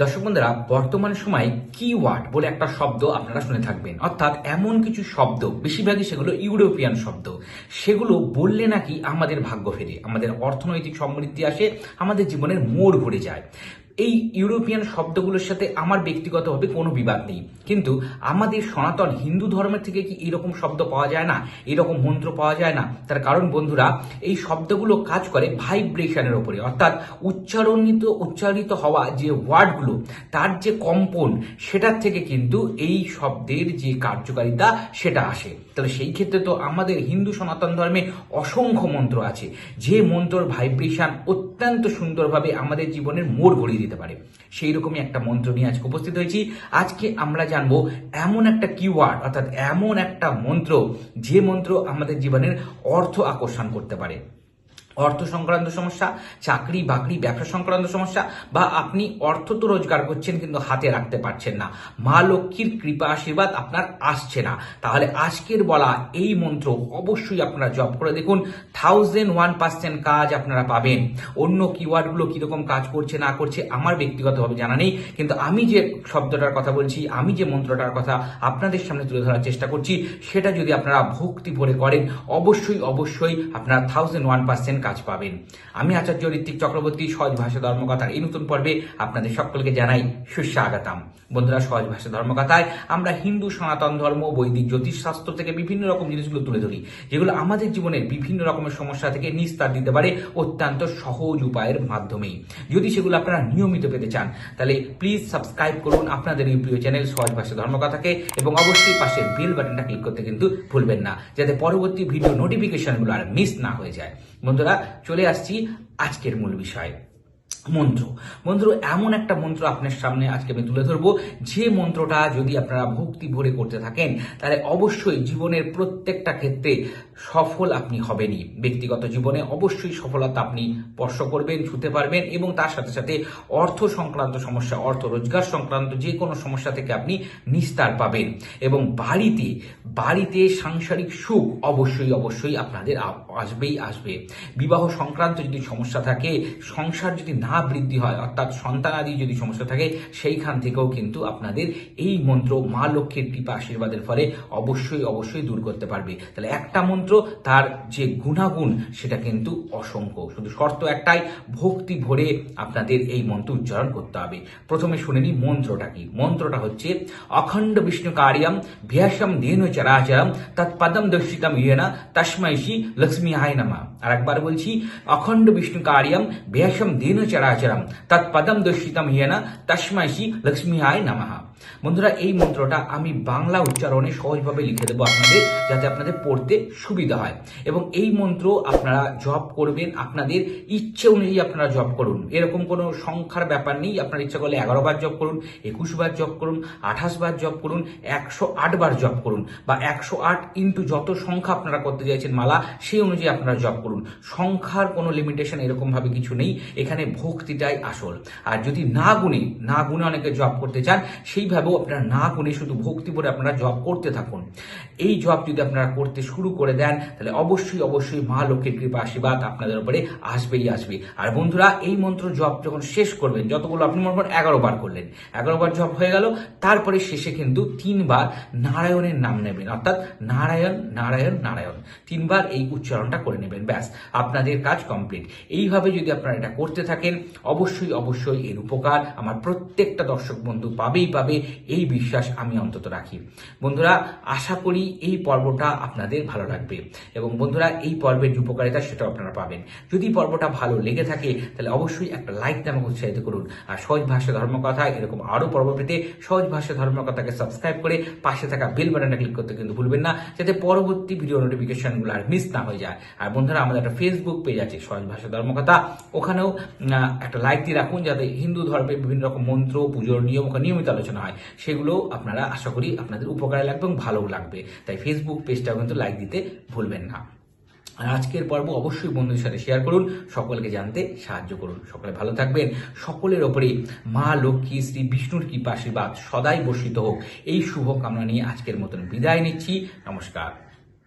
দর্শক বন্ধুরা, বর্তমান সময়ে কিওয়ার্ড বলে একটা শব্দ আপনারা শুনে থাকবেন। অর্থাৎ এমন কিছু শব্দ, বেশিরভাগই সেগুলো ইউরোপিয়ান শব্দ। সেগুলো বললে নাকি আমাদের ভাগ্য ফেরে, আমাদের অর্থনৈতিক সমৃদ্ধি আসে, আমাদের জীবনের মোড় ঘুরে যায়। এই ইউরোপিয়ান শব্দগুলোর সাথে আমার ব্যক্তিগতভাবে কোনো বিবাদ নেই। কিন্তু আমাদের সনাতন হিন্দু ধর্মের থেকে কি এরকম শব্দ পাওয়া যায় না? এরকম মন্ত্র পাওয়া যায় না? তার কারণ বন্ধুরা, এই শব্দগুলো কাজ করে ভাইব্রেশনের ওপরে। অর্থাৎ উচ্চারণিত, উচ্চারিত হওয়া যে ওয়ার্ডগুলো, তার যে কম্পন, সেটার থেকে কিন্তু এই শব্দের যে কার্যকারিতা, সেটা আসে। তাহলে সেই ক্ষেত্রে তো আমাদের হিন্দু সনাতন ধর্মে অসংখ্য মন্ত্র আছে। যে মন্ত্রর ভাইব্রেশন অত্যন্ত সুন্দরভাবে আমাদের জীবনের মোড় ঘুরিয়ে দিতে পারে। সেই রকমই একটা মন্ত্র নিয়ে আজকে উপস্থিত হয়েছি। আজকে আমরা জানব এমন একটা কিওয়ার্ড অর্থাৎ এমন একটা মন্ত্র, যে মন্ত্র আমাদের জীবনের অর্থ আকর্ষণ করতে পারে। অর্থ সংক্রান্ত সমস্যা, চাকরি, বাকরি ব্যবসা সংক্রান্ত সমস্যা বা আপনি অর্থ তো রোজগার করছেন কিন্তু হাতে রাখতে পারছেন না। মা লক্ষ্মীর কৃপা আশীর্বাদ আপনার আসছে না। তাহলে আজকের বলা এই মন্ত্র অবশ্যই আপনারা জব করে দেখুন। থাউজেন্ড ওয়ান পার্সেন্ট কাজ আপনারা পাবেন। অন্য কিওয়ার্ডগুলো কীরকম কাজ করছে, না করছে, আমার ব্যক্তিগতভাবে জানা নেই। কিন্তু আমি যে শব্দটার কথা বলছি, আমি যে মন্ত্রটার কথা আপনাদের সামনে তুলে ধরার চেষ্টা করছি, সেটা যদি আপনারা ভক্তি ভরে করেন, অবশ্যই অবশ্যই আপনারা থাউজেন্ড ওয়ান পার্সেন্ট কাজ পাবেন। আমি আচার্য ঋত্বিক চক্রবর্তী, সহজ ভাষা ধর্মকথার এই নতুন পর্বে আপনাদের সকলকে জানাই সুস্বাগতম। বন্ধুরা, সহজ ভাষা ধর্মকথায় আমরা হিন্দু, সনাতন ধর্ম, বৈদিক, জ্যোতিষ শাস্ত্র থেকে বিভিন্ন রকম জিনিসগুলো তুলে ধরি, যেগুলো আমাদের জীবনের বিভিন্ন রকমের সমস্যা থেকে নিস্তার দিতে পারে অত্যন্ত সহজ উপায়ের মাধ্যমেই। যদি সেগুলো আপনারা নিয়মিত পেতে চান, তাহলে প্লিজ সাবস্ক্রাইব করুন আপনাদের এই প্রিয় চ্যানেল সহজ ভাষা ধর্মকথাকে এবং অবশ্যই পাশের বেল বাটনটা ক্লিক করতে কিন্তু ভুলবেন না, যাতে পরবর্তী ভিডিও নোটিফিকেশনগুলো আর মিস না হয়ে যায়। বন্ধুরা, চলে আসছি আজকের মূল বিষয়। মন্ত্র। মন্ত্র এমন একটা মন্ত্র আপনার সামনে আজকে আমি তুলে ধরবো। যে মন্ত্রটা যদি আপনারা ভক্তি ভরে করতে থাকেন, তাহলে অবশ্যই জীবনের প্রত্যেকটা ক্ষেত্রে সফল আপনি হবেনই। ব্যক্তিগত জীবনে অবশ্যই সফলতা আপনি স্পর্শ করবেন, ছুতে পারবেন এবং তার সাথে সাথে অর্থ সংক্রান্ত সমস্যা, অর্থ রোজগার সংক্রান্ত যে কোনো সমস্যা থেকে আপনি নিস্তার পাবেন এবং বাড়িতে বাড়িতে সাংসারিক সুখ অবশ্যই অবশ্যই আপনাদের আসবেই আসবে। বিবাহ সংক্রান্ত যদি সমস্যা থাকে, সংসার যদি না বৃদ্ধি হয়, অর্থাৎ সন্তানাদি যদি সমস্যা থাকে, সেইখান থেকেও কিন্তু আপনাদের এই মন্ত্র মা লক্ষ্মীর কৃপা আশীর্বাদের ফলে অবশ্যই অবশ্যই দূর করতে পারবে। তাহলে একটা মন্ত্র তার যে গুণাগুণ, সেটা কিন্তু অসংখ্য শুধু শর্ত একটাই, ভক্তি ভরে আপনাদের এই মন্ত্র উচ্চারণ করতে হবে। প্রথমে শুনে নিই মন্ত্রটা কি। মন্ত্রটা হচ্ছে, অখণ্ড বিষ্ণু কার্যম ভ্যাসম দেন চরাচরম তৎপদম দর্শিতম ইয়েনা তস্মৈষি লক্ষ্মী হায় নামা। আর একবার বলছি, অখণ্ড বিষ্ণু কার্যম ভ্যাসম দেন চরাচরম তৎপদম দর্শিতম ইয়েনা তস্মৈষি লক্ষ্মী হায় নামা। বন্ধুরা, এই মন্ত্রটা আমি বাংলা উচ্চারণে সহজভাবে লিখে দেবো আপনাদের, যাতে আপনাদের পড়তে সুবিধা হয়। এবং এই মন্ত্র আপনারা জপ করবেন, আপনাদের ইচ্ছে অনুযায়ী আপনারা জপ করুন। এরকম কোনো সংখ্যার ব্যাপার নেই, আপনার ইচ্ছা করলে এগারো বার করুন, একুশ বার করুন, আঠাশ বার করুন, একশো আট বার জপ করুন, বা একশো আট ইন্টু যত সংখ্যা আপনারা করতে চাইছেন মালা সেই অনুযায়ী আপনারা জপ করুন। সংখ্যার কোনো লিমিটেশন এরকমভাবে কিছু নেই, এখানে ভক্তিটাই আসল। আর যদি না গুণে না গুণে অনেকে জপ করতে চান সেইভাবেও আপনারা না করে শুধু ভক্তি করে আপনারা জব করতে থাকুন। এই জব যদি আপনারা করতে শুরু করে দেন, তাহলে অবশ্যই অবশ্যই মা লক্ষ্মীর কৃপা, আশীর্বাদ আপনাদের উপরে আসবেই আসবে। আর বন্ধুরা, এই মন্ত্র জব যখন শেষ করবেন, যতগুলো আপনি মনে করেন এগারো বার করলেন, এগারো বার জপ হয়ে গেল, তারপরে শেষে কিন্তু তিনবার নারায়ণের নাম নেবেন। অর্থাৎ নারায়ণ নারায়ণ নারায়ণ। তিনবার এই উচ্চারণটা করে নেবেন, ব্যাস, আপনাদের কাজ কমপ্লিট। এইভাবে যদি আপনারা এটা করতে থাকেন, অবশ্যই অবশ্যই এর উপকার আমার প্রত্যেকটা দর্শক বন্ধু পাবেই পাবে। এই বিশ্বাস আমি অন্তত রাখি। বন্ধুরা, আশা করি এই পর্বটা আপনাদের ভালো লাগবে এবং বন্ধুরা, এই পর্বের উপকারিতা সেটাও আপনারা পাবেন। যদি পর্বটা ভালো লেগে থাকে, তাহলে অবশ্যই একটা লাইক আমাকে উৎসাহিত করুন। আর সহজ ভাষা ধর্মকথা এরকম আরও পর্ব পেতে সহজ ভাষা ধর্মকথাকে সাবস্ক্রাইব করে পাশে থাকা বেল বাটনটা ক্লিক করতে কিন্তু ভুলবেন না, যাতে পরবর্তী ভিডিও নোটিফিকেশনগুলো আর মিস না হয়ে যায়। আর বন্ধুরা, আমাদের একটা ফেসবুক পেজ আছে, সহজ ভাষা ধর্মকথা ওখানেও একটা লাইক দিয়ে রাখুন, যাতে হিন্দু ধর্মের বিভিন্ন রকম মন্ত্র, পুজোর নিয়ম, ওখানে নিয়মিত আলোচনা হয়। সেগুলো আপনারা আশা করি আপনাদের উপকারে লাগবে এবং ভালোও লাগবে। তাই ফেসবুক পেজটাও কিন্তু লাইক দিতে ভুলবেন না। আর আজকের পর্ব অবশ্যই বন্ধুদের সাথে শেয়ার করুন, সকলকে জানতে সাহায্য করুন। সকলে ভালো থাকবেন। সকলের ওপরে মা, লক্ষ্মী, শ্রী বিষ্ণুর কৃপা আশীর্বাদ সদাই বর্ষিত হোক। এই শুভ কামনা নিয়ে আজকের মতন বিদায় নিচ্ছি। নমস্কার।